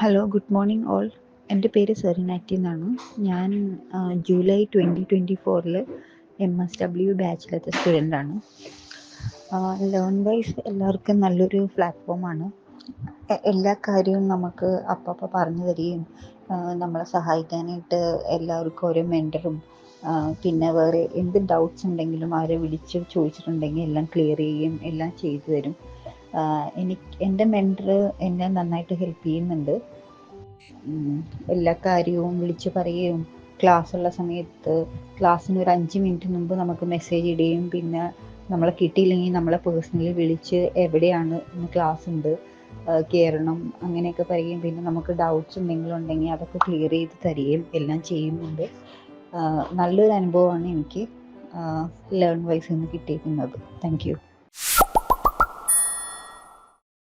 Hello good morning all എന്റെ പേര് സെറിനാറ്റി എന്നാണ്. ഞാൻ ജൂലൈ ട്വന്റി ട്വന്റി ഫോറിൽ എം എസ് ഡബ്ല്യു ബാച്ചിലത്തെ സ്റ്റുഡന്റാണ് ലേൺ വൈസ് എല്ലാവർക്കും നല്ലൊരു പ്ലാറ്റ്ഫോമാണ് എല്ലാ കാര്യവും നമുക്ക് അപ്പപ്പോൾ പറഞ്ഞു തരികയും നമ്മളെ സഹായിക്കാനായിട്ട് എല്ലാവർക്കും ഓരോ മെന്ററും പിന്നെ വേറെ എന്ത് ഡൗട്ട്സ് ഉണ്ടെങ്കിലും ആരെ വിളിച്ച് ചോദിച്ചിട്ടുണ്ടെങ്കിൽ എല്ലാം ക്ലിയർ ചെയ്യുകയും എല്ലാം ചെയ്തു തരും. എനിക്ക് എന്റെ മെന്റർ എന്നെ നന്നായിട്ട് ഹെൽപ്പ് ചെയ്യുന്നുണ്ട്. എല്ലാ കാര്യവും വിളിച്ചു പറയുകയും ക്ലാസ് ഉള്ള സമയത്ത് ക്ലാസ്സിന് ഒരു അഞ്ച് മിനിറ്റ് മുമ്പ് നമുക്ക് മെസ്സേജ് ഇടുകയും പിന്നെ നമ്മളെ കിട്ടിയില്ലെങ്കിൽ നമ്മളെ പേഴ്സണലി വിളിച്ച് എവിടെയാണ് ഇന്ന് ക്ലാസ് ഉണ്ട് കയറണം അങ്ങനെയൊക്കെ പറയുകയും പിന്നെ നമുക്ക് ഡൗട്ട്സ് എന്തെങ്കിലും ഉണ്ടെങ്കിൽ അതൊക്കെ ക്ലിയർ ചെയ്ത് തരികയും എല്ലാം ചെയ്യുന്നുണ്ട്. നല്ലൊരു അനുഭവമാണ് എനിക്ക് ലേൺ വൈസ് നിന്ന് കിട്ടിയിരിക്കുന്നത്. Thank you